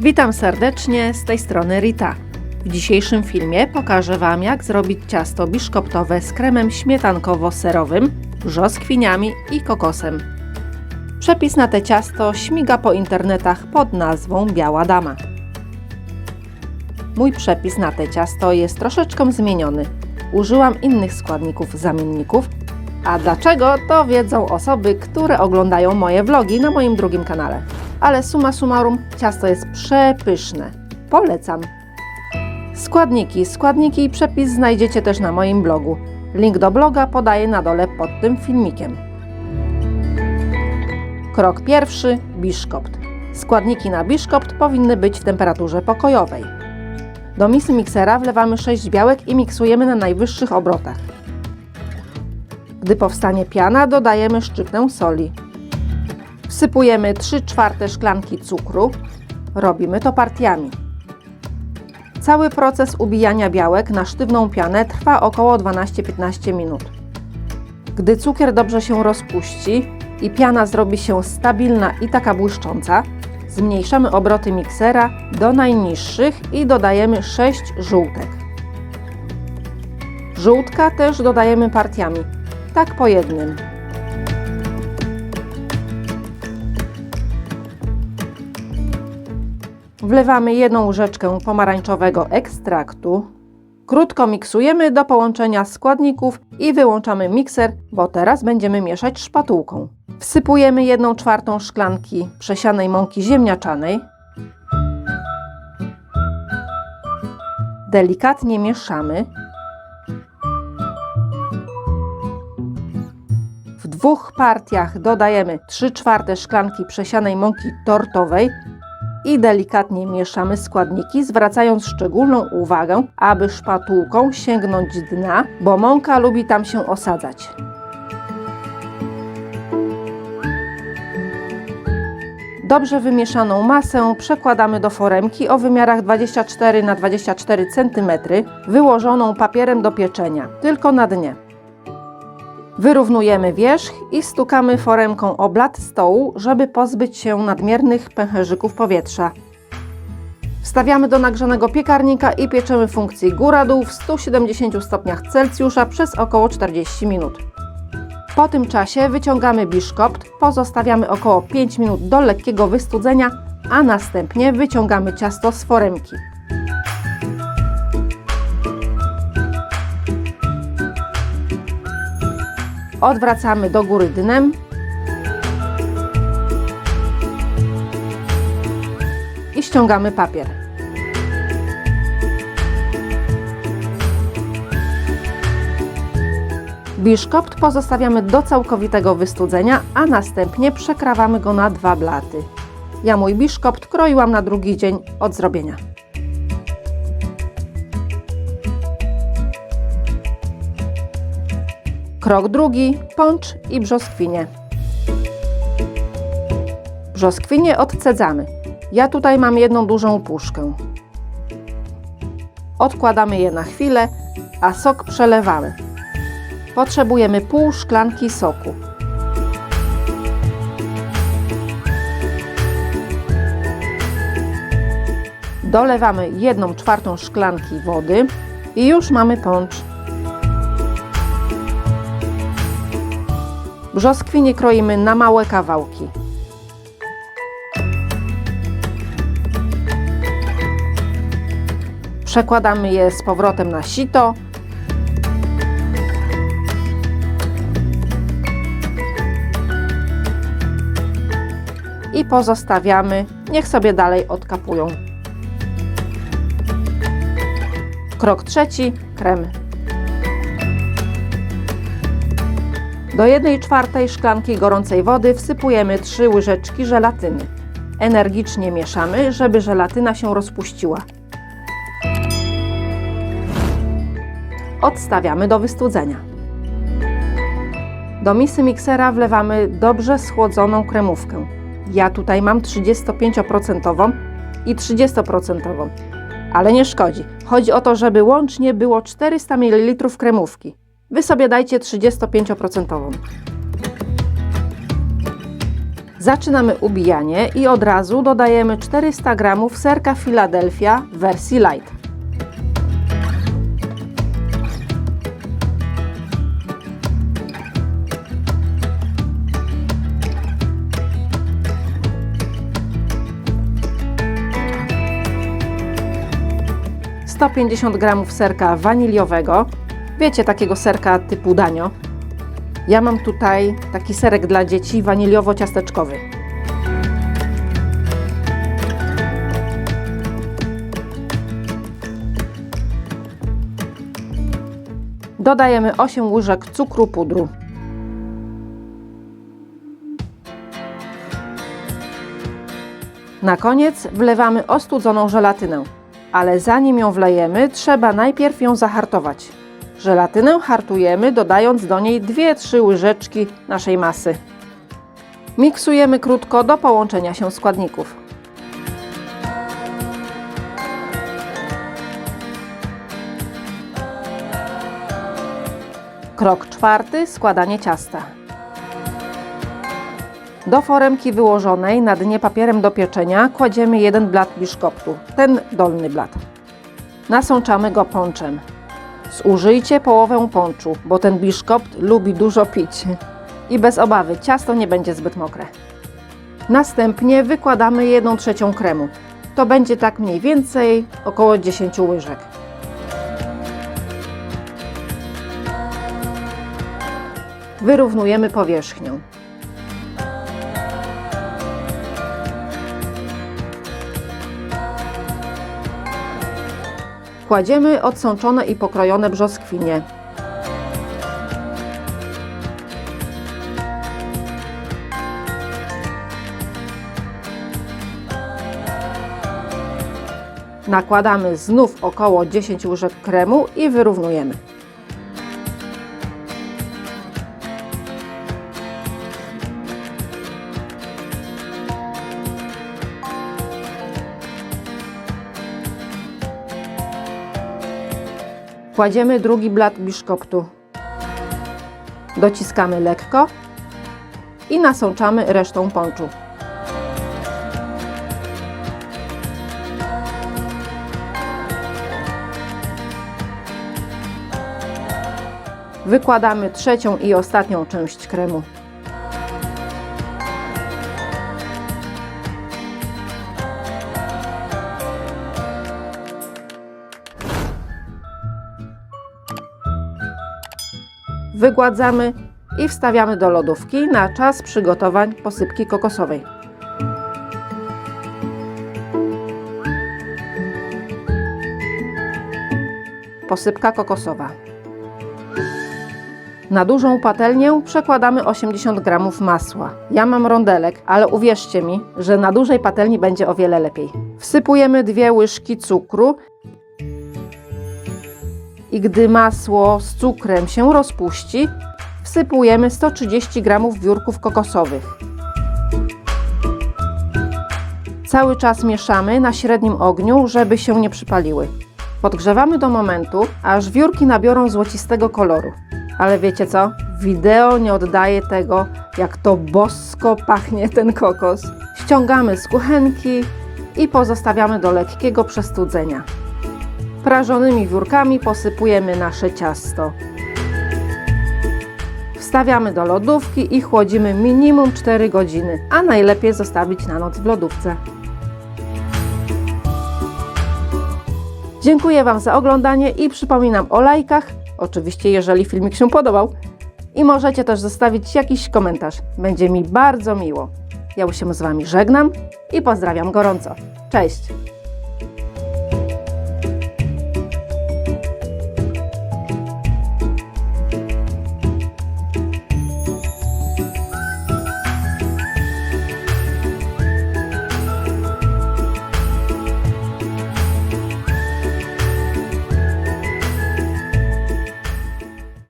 Witam serdecznie, z tej strony Rita. W dzisiejszym filmie pokażę Wam, jak zrobić ciasto biszkoptowe z kremem śmietankowo-serowym, brzoskwiniami i kokosem. Przepis na te ciasto śmiga po internetach pod nazwą Biała Dama. Mój przepis na te ciasto jest troszeczkę zmieniony. Użyłam innych składników zamienników, a dlaczego to wiedzą osoby, które oglądają moje vlogi na moim drugim kanale. Ale summa summarum, ciasto jest przepyszne. Polecam. Składniki. Składniki i przepis znajdziecie też na moim blogu. Link do bloga podaję na dole pod tym filmikiem. Krok pierwszy. Biszkopt. Składniki na biszkopt powinny być w temperaturze pokojowej. Do misy miksera wlewamy 6 białek i miksujemy na najwyższych obrotach. Gdy powstanie piana, dodajemy szczyptę soli. Wsypujemy 3 czwarte szklanki cukru. Robimy to partiami. Cały proces ubijania białek na sztywną pianę trwa około 12-15 minut. Gdy cukier dobrze się rozpuści i piana zrobi się stabilna i taka błyszcząca, zmniejszamy obroty miksera do najniższych i dodajemy 6 żółtek. Żółtka też dodajemy partiami, tak po jednym. Wlewamy jedną łyżeczkę pomarańczowego ekstraktu. Krótko miksujemy do połączenia składników i wyłączamy mikser, bo teraz będziemy mieszać szpatułką. Wsypujemy 1 czwartą szklanki przesianej mąki ziemniaczanej. Delikatnie mieszamy. W dwóch partiach dodajemy 3 czwarte szklanki przesianej mąki tortowej i delikatnie mieszamy składniki, zwracając szczególną uwagę, aby szpatułką sięgnąć dna, bo mąka lubi tam się osadzać. Dobrze wymieszaną masę przekładamy do foremki o wymiarach 24 na 24 cm, wyłożoną papierem do pieczenia, tylko na dnie. Wyrównujemy wierzch i stukamy foremką o blat stołu, żeby pozbyć się nadmiernych pęcherzyków powietrza. Wstawiamy do nagrzanego piekarnika i pieczemy funkcji góra-dół w 170 stopniach Celsjusza przez około 40 minut. Po tym czasie wyciągamy biszkopt, pozostawiamy około 5 minut do lekkiego wystudzenia, a następnie wyciągamy ciasto z foremki. Odwracamy do góry dnem. I ściągamy papier. Biszkopt pozostawiamy do całkowitego wystudzenia, a następnie przekrawamy go na dwa blaty. Ja mój biszkopt kroiłam na drugi dzień od zrobienia. Krok drugi, poncz i brzoskwinie. Brzoskwinie odcedzamy. Ja tutaj mam jedną dużą puszkę. Odkładamy je na chwilę, a sok przelewamy. Potrzebujemy pół szklanki soku. Dolewamy jedną czwartą szklanki wody i już mamy poncz. Brzoskwinie kroimy na małe kawałki. Przekładamy je z powrotem na sito. I pozostawiamy, niech sobie dalej odkapują. Krok trzeci, krem. Do 1 czwartej szklanki gorącej wody wsypujemy 3 łyżeczki żelatyny. Energicznie mieszamy, żeby żelatyna się rozpuściła. Odstawiamy do wystudzenia. Do misy miksera wlewamy dobrze schłodzoną kremówkę. Ja tutaj mam 35% i 30%, ale nie szkodzi. Chodzi o to, żeby łącznie było 400 ml kremówki. Wy sobie dajcie 35%. Zaczynamy ubijanie i od razu dodajemy 400 g serka Philadelphia w wersji light. Sto pięćdziesiąt gramów serka waniliowego. Wiecie, takiego serka typu danio. Ja mam tutaj taki serek dla dzieci waniliowo-ciasteczkowy. Dodajemy 8 łyżek cukru pudru. Na koniec wlewamy ostudzoną żelatynę, ale zanim ją wlejemy, trzeba najpierw ją zahartować. Żelatynę hartujemy, dodając do niej 2-3 łyżeczki naszej masy. Miksujemy krótko do połączenia się składników. Krok czwarty składanie ciasta. Do foremki wyłożonej na dnie papierem do pieczenia kładziemy jeden blat biszkoptu, ten dolny blat. Nasączamy go ponczem. Zużyjcie połowę ponczu, bo ten biszkopt lubi dużo pić. I bez obawy, ciasto nie będzie zbyt mokre. Następnie wykładamy 1 trzecią kremu. To będzie tak mniej więcej około 10 łyżek. Wyrównujemy powierzchnię. Kładziemy odsączone i pokrojone brzoskwinie. Nakładamy znów około 10 łyżek kremu i wyrównujemy. Kładziemy drugi blat biszkoptu. Dociskamy lekko i nasączamy resztą ponczu. Wykładamy trzecią i ostatnią część kremu. Wygładzamy i wstawiamy do lodówki na czas przygotowań posypki kokosowej. Posypka kokosowa. Na dużą patelnię przekładamy 80 g masła. Ja mam rondelek, ale uwierzcie mi, że na dużej patelni będzie o wiele lepiej. Wsypujemy dwie łyżki cukru i gdy masło z cukrem się rozpuści, wsypujemy 130 g wiórków kokosowych. Cały czas mieszamy na średnim ogniu, żeby się nie przypaliły. Podgrzewamy do momentu, aż wiórki nabiorą złocistego koloru. Ale wiecie co? Wideo nie oddaje tego, jak to bosko pachnie ten kokos. Ściągamy z kuchenki i pozostawiamy do lekkiego przestudzenia. Prażonymi wiórkami posypujemy nasze ciasto. Wstawiamy do lodówki i chłodzimy minimum 4 godziny, a najlepiej zostawić na noc w lodówce. Dziękuję Wam za oglądanie i przypominam o lajkach, oczywiście jeżeli filmik się podobał. I możecie też zostawić jakiś komentarz, będzie mi bardzo miło. Ja się z Wami żegnam i pozdrawiam gorąco. Cześć!